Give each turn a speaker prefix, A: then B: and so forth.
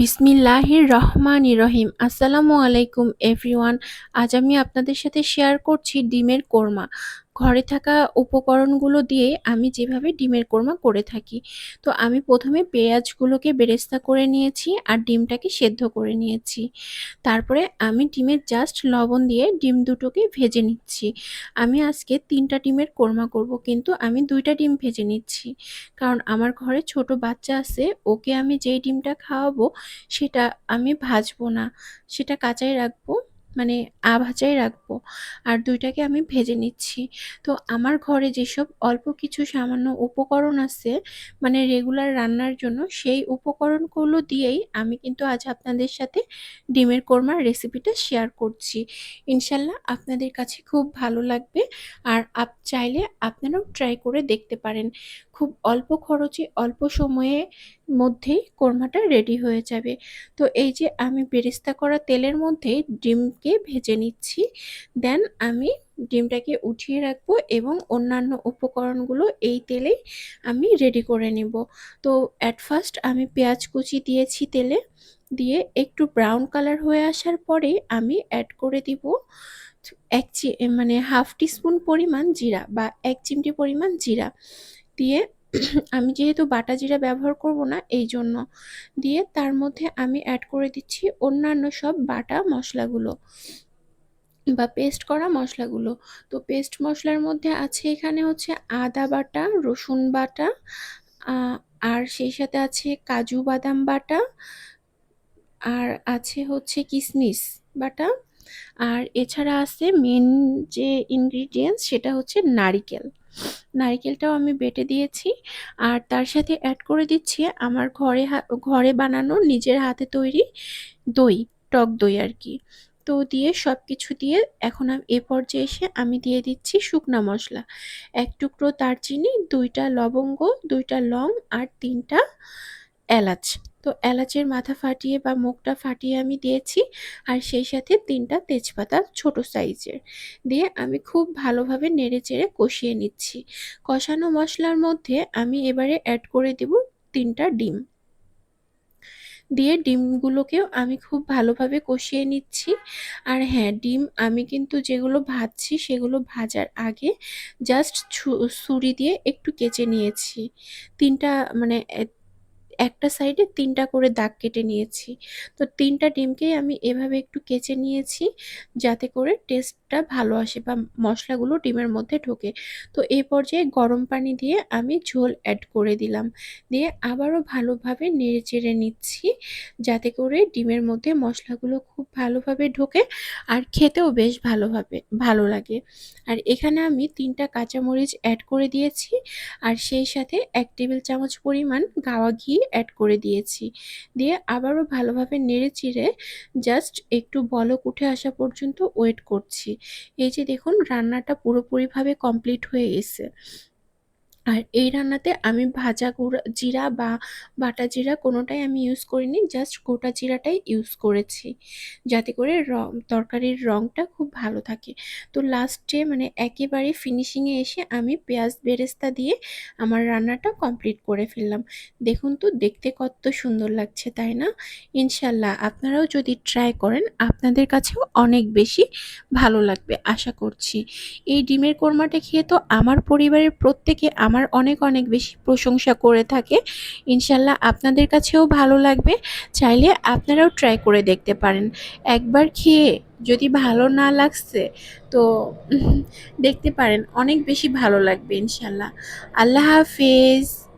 A: বিসমিল্লাহির রহমান রহিম আসসালামু আলাইকুম এভরিওয়ান। আজ আমি আপনাদের সাথে শেয়ার করছি ডিমের কোরমা। ঘরে থাকা উপকরণগুলো দিয়ে আমি যেভাবে ডিমের কোরমা করে থাকি। তো আমি প্রথমে পেঁয়াজগুলোকে বেরেস্তা করে নিয়েছি আর ডিমটাকে সেদ্ধ করে নিয়েছি। তারপরে আমি ডিমের জাস্ট লবণ দিয়ে ডিম দুটোকে ভেজে নিচ্ছি। আমি আজকে তিনটা ডিমের কোরমা করব, কিন্তু আমি দুইটা ডিম ভেজে নিচ্ছি। কারণ আমার ঘরে ছোট বাচ্চা আছে, ওকে আমি যেই ডিমটা খাওয়াবো সেটা আমি ভাজবো না, সেটা কাঁচাই রাখব। মানে আ ভাজাই রাখব। আর দুইটাকে আমি ভেজে নিচ্ছি। তো আমার ঘরে যেসব অল্প কিছু সামান্য উপকরণ আছে মানে রেগুলার রান্নার জন্য, সেই উপকরণগুলো দিয়েই আমি কিন্তু আজ আপনাদের সাথে ডিমের কোরমার রেসিপিটা শেয়ার করছি। ইনশাল্লাহ আপনাদের কাছে খুব ভালো লাগবে আর আপ, চাইলে আপনারাও ট্রাই করে দেখতে পারেন। খুব অল্প খরচে, অল্প সময়ে মধ্যেই কোরমাটা রেডি হয়ে যাবে। তো এই যে আমি বেরেস্তা করা তেলের মধ্যে ডিমকে ভেজে নিচ্ছি। দেন আমি ডিমটাকে উঠিয়ে রাখব এবং অন্যান্য উপকরণগুলো এই তেলেই আমি রেডি করে নেব। তো অ্যাট ফার্স্ট আমি পেঁয়াজ কুচি দিয়েছি তেলে। দিয়ে একটু ব্রাউন কালার হয়ে আসার পরে আমি অ্যাড করে দিব এক মানে হাফ টিস্পুন পরিমাণ জিরা বা এক চিমটি পরিমাণ জিরা। দিয়ে আমি যেহেতু বাটা জিরা ব্যবহার করব না, এই জন্য দিয়ে তার মধ্যে আমি অ্যাড করে দিচ্ছি অন্যান্য সব বাটা মশলাগুলো বা পেস্ট করা মশলাগুলো। তো পেস্ট মশলার মধ্যে আছে এখানে হচ্ছে আদা বাটা, রসুন বাটা আর সেই সাথে আছে কাজু বাদাম বাটা, আর আছে হচ্ছে কিসমিস বাটা, আর এছাড়া আছে মেন যে ইনগ্রিডিয়েন্টস সেটা হচ্ছে নারিকেল। নারিকেলটাও আমি বেটে দিয়েছি। আর তার সাথে অ্যাড করে দিচ্ছি আমার ঘরে ঘরে বানানো নিজের হাতে তৈরি দই, টক দই আর কি। তো দিয়ে সব কিছু দিয়ে এখন এ পর্যায়ে এসে আমি দিয়ে দিচ্ছি শুকনা মশলা। এক টুকরো দারচিনি, দুইটা লবঙ্গ, দুইটা লং আর তিনটা এলাচ। তো এলাচের মাথা ফাটিয়ে বা মুখটা ফাটিয়ে আমি দিয়েছি আর সেই সাথে তিনটা তেজপাতা ছোট সাইজের। দিয়ে আমি খুব ভালোভাবে নেড়ে চেড়ে কষিয়ে নিচ্ছি। কষানো মশলার মধ্যে আমি এবারে অ্যাড করে দেব তিনটা ডিম। দিয়ে ডিমগুলোকেও আমি খুব ভালোভাবে কষিয়ে নিচ্ছি। আর হ্যাঁ ডিম আমি কিন্তু যেগুলো ভাজছি সেগুলো ভাজার আগে জাস্ট ছুরি দিয়ে একটু কেচে নিয়েছি। তিনটা মানে একটা সাইডে তিনটা করে দাগ কেটে নিয়েছি। তো তিনটা ডিমকেই আমি এভাবে একটু কেচে নিয়েছি, যাতে করে টেস্টটা ভালো আসে বা মশলাগুলো ডিমের মধ্যে ঢোকে। তো এই পর্যায়ে গরম পানি দিয়ে আমি ঝোল অ্যাড করে দিলাম। দিয়ে আবারও ভালোভাবে নেড়ে চেড়ে নিচ্ছি যাতে করে ডিমের মধ্যে মশলাগুলো খুব ভালোভাবে ঢোকে আর খেতেও বেশ ভালোভাবে, ভালো লাগে। আর এখানে আমি তিনটা কাঁচামরিচ অ্যাড করে দিয়েছি আর সেই সাথে এক টেবিল চামচ পরিমাণ গাওয়া ঘি অ্যাড করে দিয়েছি। দিয়ে আবারও ভালোভাবে নেড়ে চিড়ে জাস্ট একটু বলক উঠে আসা পর্যন্ত ওয়েট করছি। এই যে দেখুন রান্নাটা পুরোপুরিভাবে কমপ্লিট হয়ে গেছে। আর এই রান্নাতে আমি ভাজা গুঁড়া, জিরা বা বাটা জিরা কোনোটাই আমি ইউজ করিনি জাস্ট গোটা জিরাটাই ইউজ করেছি। যাতে করে রং, তরকারির রঙটা খুব ভালো থাকে। তো লাস্টে মানে একেবারে ফিনিশিংয়ে এসে আমি পেঁয়াজ বেরেস্তা দিয়ে আমার রান্নাটা কমপ্লিট করে ফেললাম। দেখুন তো, দেখতে কত সুন্দর লাগছে, তাই না? ইনশাল্লাহ আপনারাও যদি ট্রাই করেন, আপনাদের কাছেও অনেক বেশি ভালো লাগবে, আশা করছি। এই ডিমের কোরমাটা খেয়ে তো আমার পরিবারের প্রত্যেকে আমার অনেক অনেক বেশি প্রশংসা করে থাকে। ইনশাল্লাহ আপনাদের কাছেও ভালো লাগবে। চাইলে আপনারাও ট্রাই করে দেখতে পারেন। একবার খেয়ে যদি ভালো না লাগছে, তো দেখতে পারেন, অনেক বেশি ভালো লাগবে ইনশাল্লাহ। আল্লাহ হাফেজ।